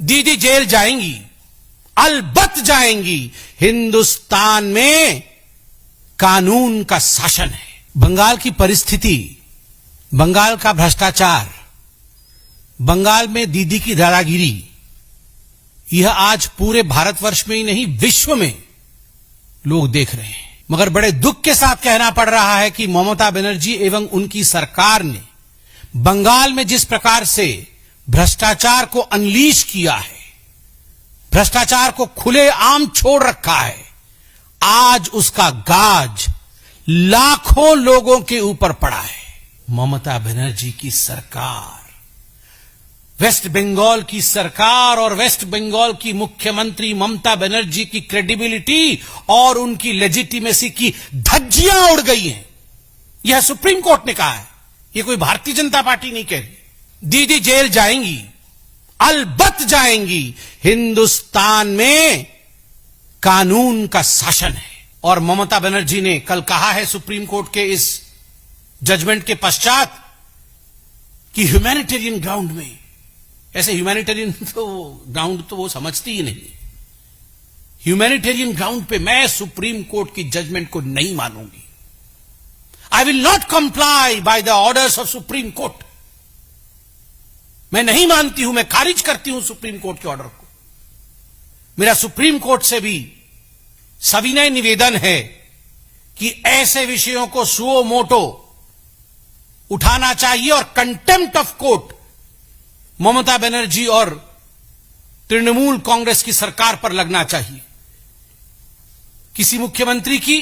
दीदी जेल जाएँगी, अलबत जाएँगी। हिंदुस्तान में कानून का शासन है। बंगाल की परिस्थिति, बंगाल का भ्रष्टाचार, बंगाल में दीदी की दादागिरी, यह आज पूरे भारतवर्ष में ही नहीं, विश्व में लोग देख रहे हैं। मगर बड़े दुख के साथ कहना पड़ रहा है कि ममता बनर्जी एवं उनकी सरकार ने बंगाल में जिस प्रकार से भ्रष्टाचार को अनलीश किया है। भ्रष्टाचार को खुले आम छोड़ रखा है। आज उसका गाज लाखों लोगों के ऊपर पड़ा है। ममता बनर्जी की सरकार, वेस्ट बंगाल की सरकार और वेस्ट बंगाल की मुख्यमंत्री ममता बनर्जी की क्रेडिबिलिटी और उनकी लेजिटिमेसी की धज्जियाँ उड़ गई हैं। यह सुप्रीम कोर्ट ने कहा है। यह कोई भारतीय जनता पार्टी नहीं कह रही। दीदी जेल जाएँगी, अलबत जाएँगी। हिंदुस्तान में कानून का शासन है। और ममता बनर्जी ने कल कहा है सुप्रीम कोर्ट के इस जजमेंट के पश्चात कि ह्यूमैनिटेरियन ग्राउंड में, ऐसे ह्यूमैनिटेरियन तो ग्राउंड तो वो समझती ही नहीं। ह्यूमैनिटेरियन ग्राउंड पे मैं सुप्रीम कोर्ट की जजमेंट को नहीं मानूँगी। I will not comply by the orders of supreme court. मैं नहीं मानती हूँ, मैं खारिज करती हूँ सुप्रीम कोर्ट के ऑर्डर को। मेरा सुप्रीम कोर्ट से भी सविनय निवेदन है कि ऐसे विषयों को सुओ मोटो उठाना चाहिए और contempt of court Mamata Banerjee और तृणमूल कांग्रेस की सरकार पर लगना चाहिए। किसी मुख्यमंत्री की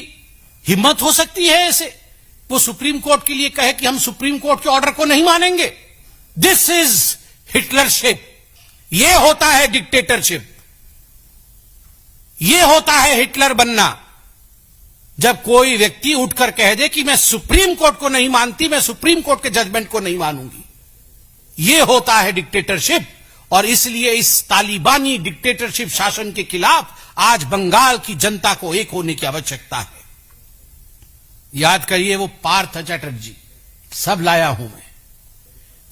हिम्मत हो सकती है ऐसे। वो सुप्रीम कोर्ट के लिए कहे कि हम सुप्रीम कोर्ट के ऑर्डर को नहीं मानेंगे। This is Hitlership. ये होता है डिक्टेटरशिप ये होता है हिटलर बनना। जब कोई व्यक्ति उठकर कह दे कि मैं सुप्रीम कोर्ट को नहीं मानती, मैं सुप्रीम कोर्ट के जजमेंट को नहीं मानूँगी। ये होता है डिक्टेटरशिप और इसलिए इस तालिबानी डिक्टेटरशिप शासन के खिलाफ आज बंगाल की जनता को एक होने की आवश्यकता है। याद करिए वो पार्थ चटर्जी। सब लाया हूँ मैं।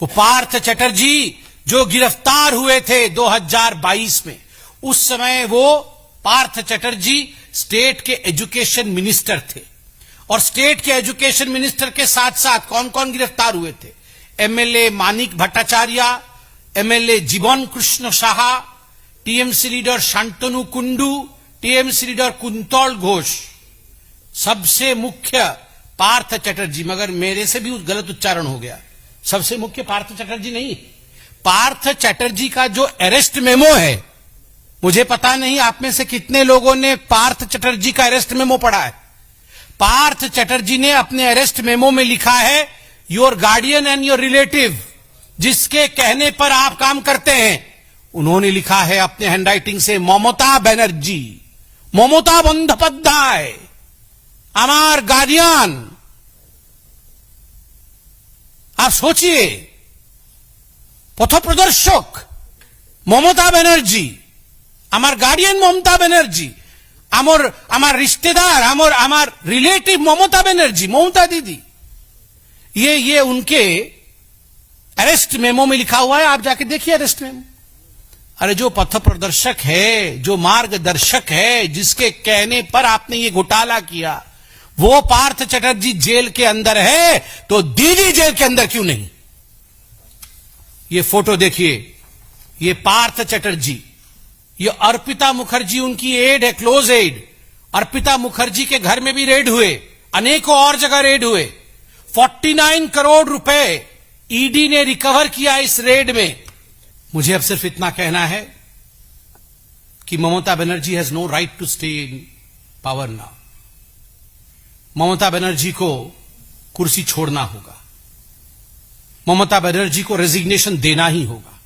वो पार्थ चटर्जी जो गिरफ़्तार हुए थे 2022 में, उस समय वो पार्थ चटर्जी स्टेट के एजुकेशन मिनिस्टर थे। और स्टेट के एजुकेशन मिनिस्टर के साथ साथ कौन कौन गिरफ़्तार हुए थे? MLA Manik Bhattacharya MLA Jiban Krishna Saha TMC leader Shantanu Kundu TMC leader Kuntal Ghosh. सबसे मुख्य पार्थ चटर्जी, मगर मेरे से भी गलत उच्चारण हो गया। सबसे मुख्य पार्थ चटर्जी नहीं पार्थ चैटर्जी का जो अरेस्ट मेमो है, मुझे पता नहीं आप में से कितने लोगों ने पार्थ चैटर्जी का अरेस्ट मेमो पढ़ा है। पार्थ चैटर्जी ने अपने अरेस्ट मेमो में लिखा है your guardian and your relative जिसके कहने पर आप काम करते हैं, उन्होंने लिखा है अपने हैंडराइटिंग से, ममता बनर्जी, ममता बंदोपाध्याय, अमार गार्डियन आप सोचिए পথপ্রদর্শক মমতা ব্যানার্জি আমার গার্ডিয়ান মমতা ব্যানার্জি আমার আমার रिश्तेदार আমার আমার रिलेटिव ममता बनर्जी ममता दीदी ये ये उनके अरेस्ट मेमो में लिखा हुआ है आप जाके देखिए अरेस्ट मेमो अरे जो पथ प्रदर्शक है जो मार्गदर्शक है जिसके कहने पर आपने ये घोटाला किया वो पार्थ चटर्जी जेल के अंदर है तो दीदी जेल के अंदर क्यों नहीं ये फ़ोटो देखिए। ये पार्थ चटर्जी, ये अर्पिता मुखर्जी, उनकी एड है क्लोज एड अर्पिता मुखर्जी के घर में भी रेड हुए, अनेकों और जगह रेड हुए। 49 करोड़ रुपए ईडी ने रिकवर किया इस रेड में। मुझे अब सिर्फ़ इतना कहना है कि Mamata Banerjee has no right to stay in power now Mamata Banerjee को कुर्सी छोड़ना होगा। ममता बनर्जी को रेजिग्नेशन देना ही होगा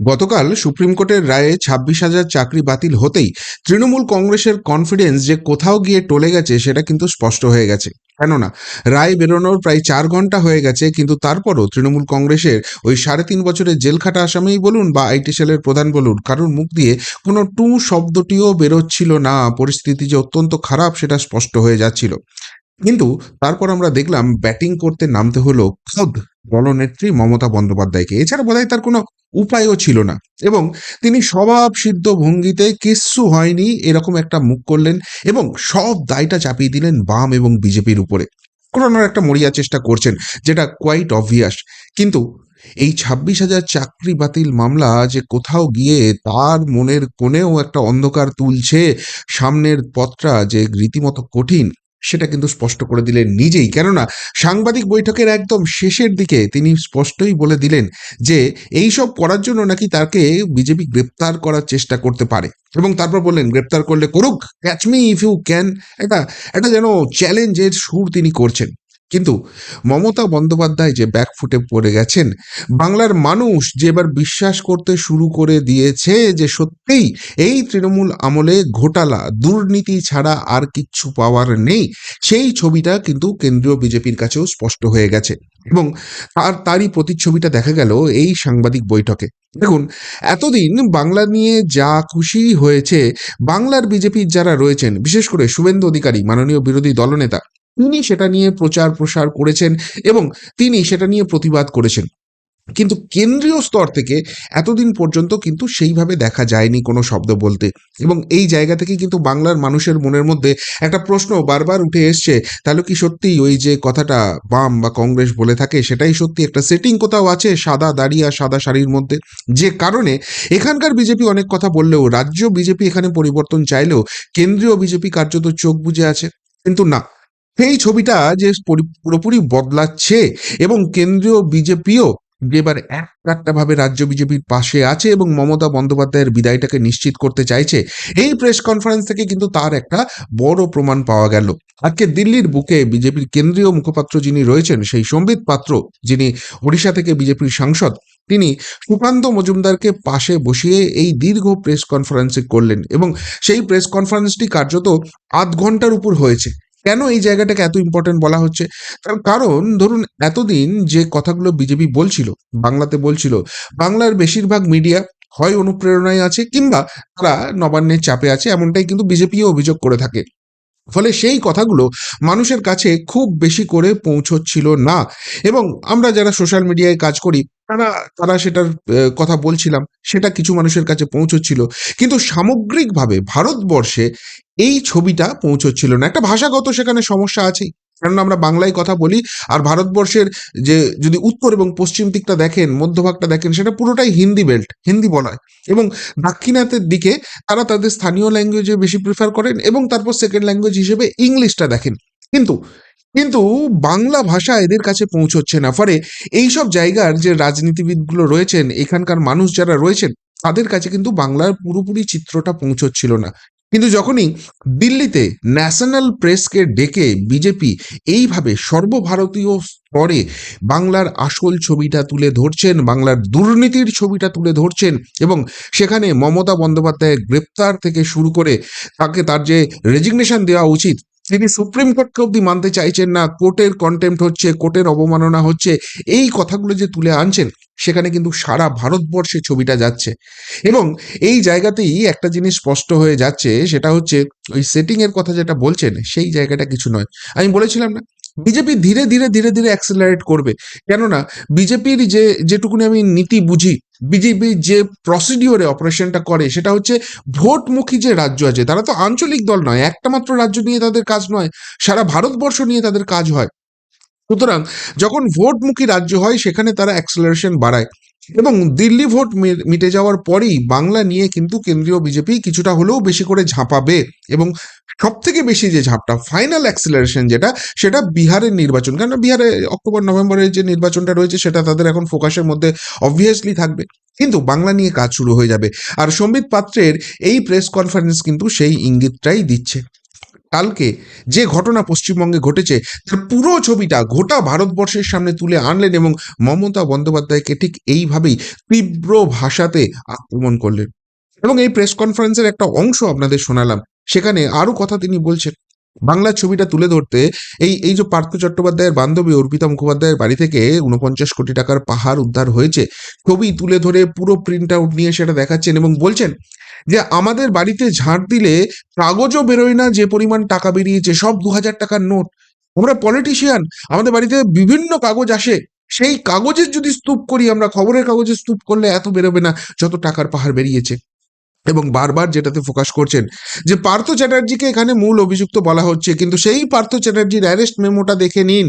গতকাল সুপ্রিম কোর্টের রায়ে ছাব্বিশ হাজার চাকরি বাতিল হতেই তৃণমূল কংগ্রেসের কনফিডেন্স যে কোথাও গিয়ে টলে গেছে সেটা কিন্তু স্পষ্ট হয়ে গেছে কেননা রায় বেরোনোর প্রায় চার ঘন্টা হয়ে গেছে কিন্তু তারপরও তৃণমূল কংগ্রেসের ওই সাড়ে তিন বছরের জেল খাটা আসামেই বলুন বা আইটি সেলের প্রধান বলুন কারোর মুখ দিয়ে কোনো টু শব্দটিও বেরোচ্ছিল না পরিস্থিতি যে অত্যন্ত খারাপ সেটা স্পষ্ট হয়ে যাচ্ছিল কিন্তু তারপর আমরা দেখলাম ব্যাটিং করতে নামতে হলো খোদ দলনেত্রী মমতা বন্দ্যোপাধ্যায়কে। এছাড়া বোধহয় তার কোনো উপায়ও ছিল না এবং তিনি স্বভাব সিদ্ধ ভঙ্গিতে কিচ্ছু হয়নি, এরকম একটা মুখ করলেন এবং সব দায়টা চাপিয়ে দিলেন বাম এবং বিজেপির উপরে। করানোর একটা মরিয়া চেষ্টা করছেন, যেটা কোয়াইট অবভিয়াস কিন্তু এই ছাব্বিশ হাজার চাকরি বাতিল মামলা যে কোথাও গিয়ে তার মনের কোণেও একটা অন্ধকার তুলছে, সামনের পথটা যে রীতিমতো কঠিন সেটা কিন্তু স্পষ্ট করে দিলেন নিজেই। কেননা সাংবাদিক বৈঠকের একদম শেষের দিকে তিনি স্পষ্টই বলে দিলেন যে এই সব করার জন্য নাকি তাকে বিজেপি গ্রেপ্তার করার চেষ্টা করতে পারে। এবং তারপর বললেন, গ্রেপ্তার করলে করুক catch me if you can একটা একটা যেন চ্যালেঞ্জের সুর তিনি করছেন। কিন্তু মমতা বন্দ্যোপাধ্যায় যে ব্যাকফুটে পড়ে গেছেন, বাংলার মানুষ যে এবার বিশ্বাস করতে শুরু করে দিয়েছে যে সত্যিই এই তৃণমূল আমলে ঘোটালা, দুর্নীতি ছাড়া আর কিচ্ছু পাওয়ার নেই, সেই ছবিটা কিন্তু কেন্দ্রীয় বিজেপির কাছেও স্পষ্ট হয়ে গেছে। এবং তার, তারই প্রতিচ্ছবিটা দেখা গেল এই সাংবাদিক বৈঠকে। দেখুন, এতদিন বাংলা নিয়ে যা খুশি হয়েছে, বাংলার বিজেপির যারা রয়েছেন, বিশেষ করে শুভেন্দু অধিকারী, মাননীয় বিরোধী দলনেতা তিনি সেটা নিয়ে প্রচার প্রসার করেছেন এবং তিনি সেটা নিয়ে প্রতিবাদ করেছেন। কিন্তু কেন্দ্রীয় স্তর থেকে এতদিন পর্যন্ত কিন্তু সেইভাবে দেখা যায়নি কোনো শব্দ বলতে। এবং এই জায়গা থেকে কিন্তু বাংলার মানুষের মনের মধ্যে একটা প্রশ্ন বারবার উঠে এসছে, তাহলে কি সত্যি ওই যে কথাটা বাম বা কংগ্রেস বলে থাকে, সেটাই সত্যি? একটা সেটিং কোথাও আছে সাদা দাড়ি আর সাদা শাড়ির মধ্যে? যে কারণে এখানকার বিজেপি অনেক কথা বললেও রাজ্য বিজেপি এখানে পরিবর্তন চাইলেও কেন্দ্রীয় বিজেপি কার্যত চোখ বুজে আছে। কিন্তু না সেই ছবিটা যে পুরোপুরি বদলাচ্ছে এবং কেন্দ্রীয় বিজেপিও এবার একটা ভাবে রাজ্য বিজেপির পাশে আছে এবং মমতা বন্দ্যোপাধ্যায়ের বিদায়টাকে নিশ্চিত করতে চাইছে। এই প্রেস কনফারেন্স থেকে কিন্তু তার একটা বড় প্রমাণ পাওয়া গেল। আজকে দিল্লির বুকে বিজেপির কেন্দ্রীয় মুখপাত্র যিনি রয়েছেন, সেই সম্বিত পাত্র যিনি ওড়িশা থেকে বিজেপির সাংসদ, তিনি সুকান্ত মজুমদারকে পাশে বসিয়ে এই দীর্ঘ প্রেস কনফারেন্সে করলেন এবং সেই প্রেস কনফারেন্সটি কার্যত আধ ঘণ্টার উপর হয়েছে। কেন এই জায়গাটাকে এত ইম্পর্টেন্ট বলা হচ্ছে? তার কারণ, ধরুন, এতদিন যে কথাগুলো বিজেপি বলছিল, বাংলাতে বলছিল, বাংলার বেশিরভাগ মিডিয়া হয় অনুপ্রেরণায় আছে কিংবা তারা নবান্নের চাপে আছে, এমনটাই কিন্তু বিজেপিও অভিযোগ করে থাকে। ফলে সেই কথাগুলো মানুষের কাছে খুব বেশি করে পৌঁছচ্ছিল না। এবং আমরা যারা সোশ্যাল মিডিয়ায় কাজ করি তারা তারা সেটার কথা বলছিলাম, সেটা কিছু মানুষের কাছে পৌঁছচ্ছিল। কিন্তু সামগ্রিকভাবে ভারতবর্ষে এই ছবিটা পৌঁছচ্ছিল না। একটা ভাষাগত সেখানে সমস্যা আছেই। কারণ আমরা বাংলায় কথা বলি, আর ভারতবর্ষের যে, যদি উত্তর এবং পশ্চিম দিকটা দেখেন, মধ্যভাগটা দেখেন, সেটা পুরোটাই হিন্দি বেল্ট, হিন্দি বলা এবং দাক্ষিণাত্যের দিকে তারা তাদের স্থানীয় ল্যাঙ্গুয়েজে বেশি প্রিফার করেন এবং তারপর সেকেন্ড ল্যাঙ্গুয়েজ হিসেবে ইংলিশটা দেখেন। কিন্তু কিন্তু বাংলা ভাষা এদের কাছে পৌঁছচ্ছে না। ফলে এইসব জায়গার যে রাজনীতিবিদগুলো রয়েছেন, এখানকার মানুষ যারা রয়েছেন, তাদের কাছে কিন্তু বাংলার পুরোপুরি চিত্রটা পৌঁছচ্ছিল না। কিন্তু যখনই দিল্লিতে ন্যাশনাল প্রেসকে ডেকে বিজেপি এইভাবে সর্বভারতীয় স্তরে বাংলার আসল ছবিটা তুলে ধরছেন, বাংলার দুর্নীতির ছবিটা তুলে ধরছেন এবং সেখানে মমতা বন্দ্যোপাধ্যায়ের গ্রেপ্তার থেকে শুরু করে তাকে তার যে রেজিগনেশন দেওয়া উচিত তিনি সুপ্রিম কোর্টকে অব্দি মানতে চাইছেন না, কোর্টের কন্টেম্প হচ্ছে, কোর্টের অবমাননা হচ্ছে, এই কথাগুলো যে তুলে আনছেন, সেখানে কিন্তু সারা ভারতবর্ষে ছবিটা যাচ্ছে। এবং এই জায়গাতেই একটা জিনিস স্পষ্ট হয়ে যাচ্ছে, সেটা হচ্ছে ওই সেটিংয়ের কথা যেটা বলছেন, সেই জায়গাটা কিছু নয়। আমি বলেছিলাম না বিজেপি ধীরে ধীরে ধীরে ধীরে অ্যাক্সেলারেট করবে। কেননা, বিজেপির যে, যেটুকুনি আমি নীতি বুঝি, বিজেপি যে প্রসিডিওরে অপারেশনটা করে, সেটা হচ্ছে ভোটমুখী যে রাজ্য আছে, তারা তো আঞ্চলিক দল নয়, একটা মাত্র রাজ্য নিয়ে তাদের কাজ নয়, সারা ভারতবর্ষ নিয়ে তাদের কাজ হয়। সুতরাং, যখন ভোটমুখী রাজ্য হয়, সেখানে তারা অ্যাক্সেলারেশন বাড়ায়। এবং দিল্লি ভোট মিটে যাওয়ার পরেই বাংলা নিয়ে কিন্তু কেন্দ্রীয় বিজেপি কিছুটা হলেও বেশি করে ঝাঁপাবে এবং সব থেকে বেশি যে ঝাঁপটা ফাইনাল অ্যাক্সিলারেশন যেটা, সেটা বিহারের নির্বাচন। কারণ বিহারে অক্টোবর, নভেম্বরের যে নির্বাচনটা রয়েছে সেটা তাদের এখন ফোকাসের মধ্যে অবভিয়াসলি থাকবে। কিন্তু বাংলা নিয়ে কাজ শুরু হয়ে যাবে। আর সম্বিত পাত্রের এই প্রেস কনফারেন্স কিন্তু সেই ইঙ্গিতটাই দিচ্ছে। কালকে যে ঘটনা পশ্চিমবঙ্গে ঘটেছে, তার পুরো ছবিটা গোটা ভারতবর্ষের সামনে তুলে আনলেন এবং মমতা বন্দ্যোপাধ্যায়কে ঠিক এইভাবেই তীব্র ভাষাতে আক্রমণ করলেন। এবং এই প্রেস কনফারেন্সের একটা অংশ আপনাদের শোনালাম। সেখানে আরও কথা তিনি বলছেন। বাংলার ছবিটা তুলে ধরতে এই এই যে পার্থ চট্টোপাধ্যায়ের বান্ধবী অর্পিতা মুখোপাধ্যায়ের বাড়ি থেকে উনপঞ্চাশ কোটি টাকার পাহাড় উদ্ধার হয়েছে। ছবি তুলে ধরে পুরো প্রিন্ট আউট নিয়ে সেটা দেখাচ্ছেন এবং বলছেন যে আমাদের বাড়িতে ঝাঁট দিলে কাগজও বেরোয় না, যে পরিমাণ টাকা বেরিয়েছে, সব দু হাজার টাকার নোট। আমরা পলিটিশিয়ান আমাদের বাড়িতে বিভিন্ন কাগজ আসে। সেই কাগজের যদি স্তূপ করি, আমরা খবরের কাগজে স্তূপ করলে এত বেরোবে না, যত টাকার পাহাড় বেরিয়েছে। এবং বারবার যেটাতে ফোকাস করছেন যে পার্থ চ্যাটার্জিকে এখানে মূল অভিযুক্ত বলা হচ্ছে, কিন্তু সেই পার্থ চ্যাটার্জির অ্যারেস্ট মেমোটা দেখে নিন।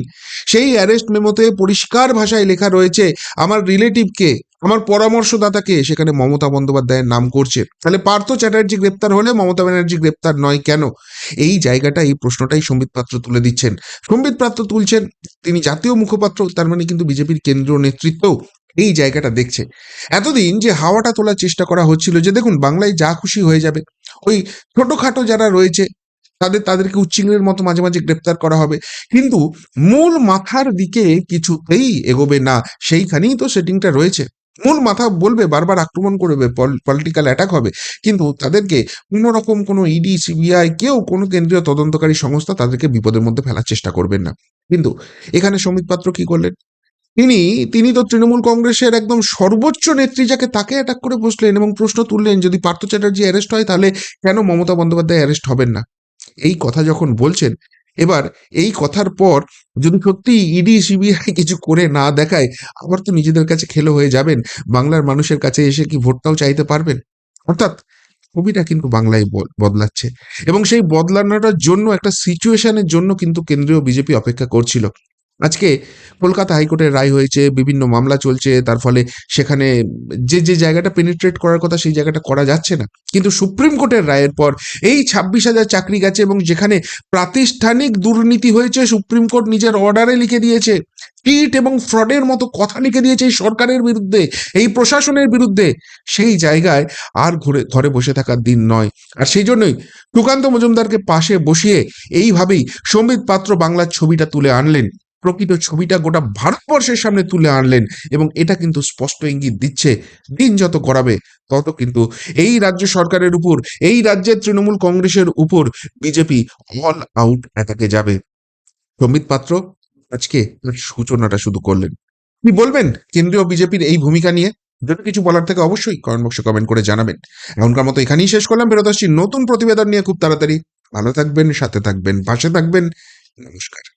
সেই অ্যারেস্ট মেমোতে পরিষ্কার ভাষায় লেখা রয়েছে, আমার রিলেটিভকে আমার পরামর্শদাতাকে সেখানে মমতা বন্দ্যোপাধ্যায়ের নাম করছে। তাহলে পার্থ চ্যাটার্জি গ্রেপ্তার হলে মমতা ব্যানার্জি গ্রেপ্তার নয় কেন? এই জায়গাটা এই প্রশ্নটাই সম্বিত পাত্র তুলে দিচ্ছেন। সম্বিত পাত্র তুলছেন তিনি জাতীয় মুখপাত্র, তার মানে কিন্তু বিজেপির কেন্দ্রীয় নেতৃত্ব এই জায়গাটা দেখছে। এতদিন যে হাওয়াটা তোলার চেষ্টা করা হচ্ছিল যে দেখুন, বাংলায় যা খুশি হয়ে যাবে। ওই ছোটখাটো যারা রয়েছে, তাদের, তাদেরকে উচ্চিংড়ের মতো মাঝে মাঝে গ্রেপ্তার করা হবে। কিন্তু মূল মাথার দিকে কিছুতেই এগোবে না, সেইখানেই তো সেটিংটা রয়েছে। মূল মাথা বলবে, বারবার আক্রমণ করবে পলিটিক্যাল অ্যাটাক হবে। কিন্তু তাদেরকে কোনো রকম কোনো ইডি সিবিআই কেউ কোনো কেন্দ্রীয় তদন্তকারী সংস্থা তাদেরকে বিপদের মধ্যে ফেলার চেষ্টা করবেন না। কিন্তু এখানে সমিত পাত্র কি করলেন? তিনি তিনি তো তৃণমূল কংগ্রেসের একদম সর্বোচ্চ নেত্রী যাকে তাকে অ্যাটাক করে বসলেন এবং প্রশ্ন তুললেন, যদি পার্থ চ্যাটার্জি অ্যারেস্ট হয় তাহলে কেন মমতা বন্দ্যোপাধ্যায় অ্যারেস্ট হবেন না? এই কথা যখন বলছেন, এবার এই কথার পর যদি সত্যি ইডি সিবিআই কিছু করে না দেখায়, আবার তো নিজেদের কাছে খেলো হয়ে যাবেন। বাংলার মানুষের কাছে এসে কি ভোটটাও চাইতে পারবেন? অর্থাৎ ছবিটা কিন্তু বাংলায় বদলাচ্ছে। এবং সেই বদলানোটার জন্য, একটা সিচুয়েশনের জন্য কিন্তু কেন্দ্রীয় বিজেপি অপেক্ষা করছিল। আজকে কলকাতা হাইকোর্টের রায় হয়েছে, বিভিন্ন মামলা চলছে, তার ফলে সেখানে যে যে জায়গাটা পেনিট্রেট করার কথা সেই জায়গাটা করা যাচ্ছে না। কিন্তু সুপ্রিম কোর্টের রায়ের পর এই ছাব্বিশ হাজার চাকরি গেছে এবং যেখানে প্রাতিষ্ঠানিক দুর্নীতি হয়েছে, সুপ্রিম কোর্ট নিজের অর্ডারে লিখে দিয়েছে। চিট এবং ফ্রডের মতো কথা লিখে দিয়েছে এই সরকারের বিরুদ্ধে, এই প্রশাসনের বিরুদ্ধে। সেই জায়গায় আর ঘুরে ঘরে বসে থাকার দিন নয়। আর সেই জন্যই সুকান্ত মজুমদারকে পাশে বসিয়ে এইভাবেই সম্বিত পাত্র বাংলার ছবিটা তুলে আনলেন। প্রকৃত ছবিটা গোটা ভারতবর্ষের সামনে তুলে আনলেন এবং এটা কিন্তু স্পষ্ট ইঙ্গিত দিচ্ছে, দিন যত করাবে তত কিন্তু এই রাজ্য সরকারের উপর, এই রাজ্যের তৃণমূল কংগ্রেসের উপর বিজেপি অল আউট অ্যাটাকে যাবে। সম্বিত পাত্র, আজকে সূচনাটা শুধু করলেন। কি বলবেন কেন্দ্রীয় বিজেপির এই ভূমিকা নিয়ে? যদি কিছু বলার থেকে অবশ্যই কমেন্ট বক্সে কমেন্ট করে জানাবেন। এখনকার মতো এখানেই শেষ করলাম ফেরত আসছি নতুন প্রতিবেদন নিয়ে খুব তাড়াতাড়ি। ভালো থাকবেন, সাথে থাকবেন, পাশে থাকবেন। নমস্কার।